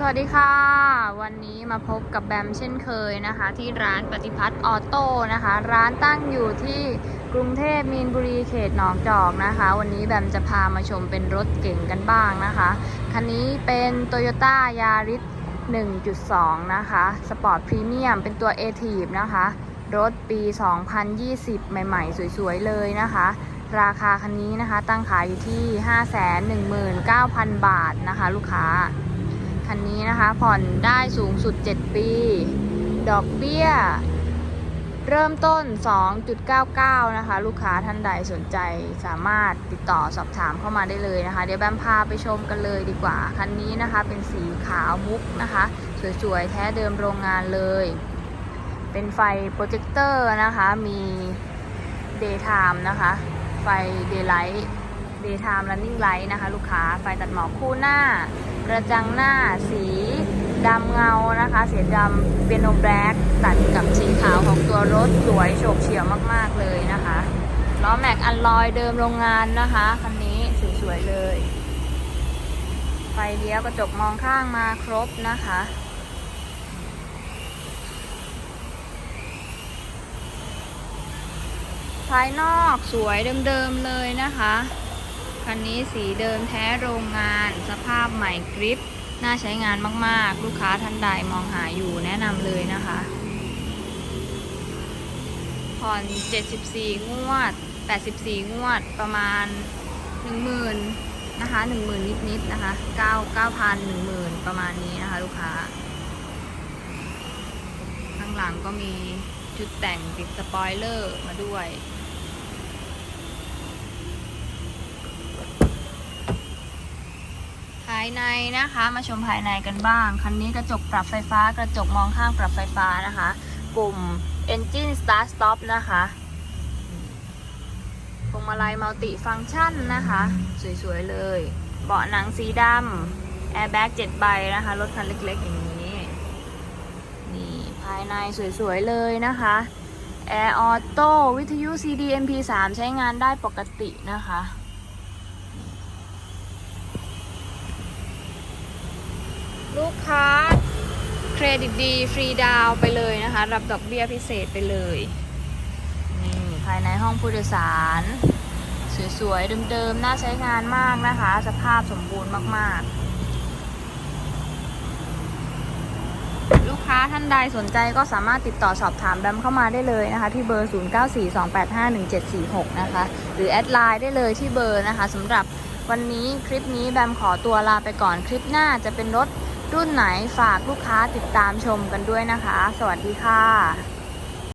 สวัสดีค่ะ วันนี้มาพบกับแบมเช่นเคยนะคะ ที่ร้านปฏิพัฒน์ออโต้นะคะ ร้านตั้งอยู่ที่กรุงเทพมีนบุรีเขตหนองจอกนะคะ วันนี้แบมจะพามาชมเป็นรถเก่งกันบ้างนะคะ คันนี้เป็น Toyota Yaris 1.2 นะคะสปอร์ตพรีเมียมเป็นตัว a t i v นะคะ รถปี 2020 ใหม่ๆ สวยๆ เลยนะคะ ราคาคันนี้นะคะตั้งขายอยู่ที่ 519,000 บาทนะคะ ลูกค้า คันนี้นะคะ ผ่อนได้สูงสุด 7 ปี ดอกเบี้ย เริ่มต้น 2.99 นะคะ ลูกค้าท่านใดสนใจสามารถติดต่อสอบถามเข้ามาได้เลยนะคะ เดี๋ยวแบมพาไปชมกันเลยดีกว่า คันนี้นะคะเป็นสีขาวมุกนะคะ สวยๆ แท้เดิมโรงงานเลย เป็นไฟโปรเจคเตอร์นะคะ มี Daytime นะคะ ไฟ Daylight Daytime Running Light นะคะ ลูกค้า ไฟตัดหมอกคู่หน้า กระจังหน้าสีดำเงานะคะ สีดำเปียโนแบล็กตัดกับสีขาวของตัวรถสวยโฉบเฉี่ยวมากๆเลยนะคะล้อแม็กอันลอยเดิมโรงงานนะคะคันนี้สวยๆเลย ไฟเลี้ยวกระจกมองข้างมาครบนะคะภายนอกสวยเดิมๆเลยนะคะ คันนี้สีเดิมแท้โรงงาน สภาพใหม่กริป น่าใช้งานมาก ๆ ลูกค้าท่านใดมองหาอยู่แนะนำเลยนะคะ ผ่อน 74 งวด 84 งวด ประมาณ 10,000นะคะ10,000 นิดๆนะคะ9 9,000 10,000 ประมาณนี้นะคะ ลูกค้า ข้างหลังก็มีจุดแต่งติดสปอยเลอร์มาด้วย ภาย ในนะคะ มาชมภายในกันบ้าง คันนี้กระจกปรับไฟฟ้ากระจกมองข้างปรับไฟฟ้านะคะ กลุ่ม Engine Start Stop นะคะพวงมาลัยมัลติฟัง c t ชันนะคะ สวยๆเลย เบาะหนังสีดำแอร์แบ็ก7ใบนะคะ รถคันเล็กๆอย่างนี้ นี่ภายในสวยๆเลยนะคะแอร์ออโต้วิทยุ CD MP3 ใช้งานได้ปกตินะคะ ลูกค้าเครดิตดีฟรีดาวไปเลยนะคะ รับดอกเบี้ยพิเศษไปเลยนี่ภายในห้องผู้โดยสาร สวยๆเดิมๆน่าใช้งานมากนะคะ สภาพสมบูรณ์มากๆ ลูกค้าท่านใดสนใจก็สามารถติดต่อสอบถามแบมเข้ามาได้เลยนะคะ ที่เบอร์ 0942851746 นะคะ หรือแอดไลน์ได้เลยที่เบอร์นะคะสำหรับวันนี้คลิปนี้แบมขอตัวลาไปก่อนคลิปหน้าจะเป็นรถ รุ่นไหนฝากลูกค้าติดตามชมกันด้วยนะคะ สวัสดีค่ะ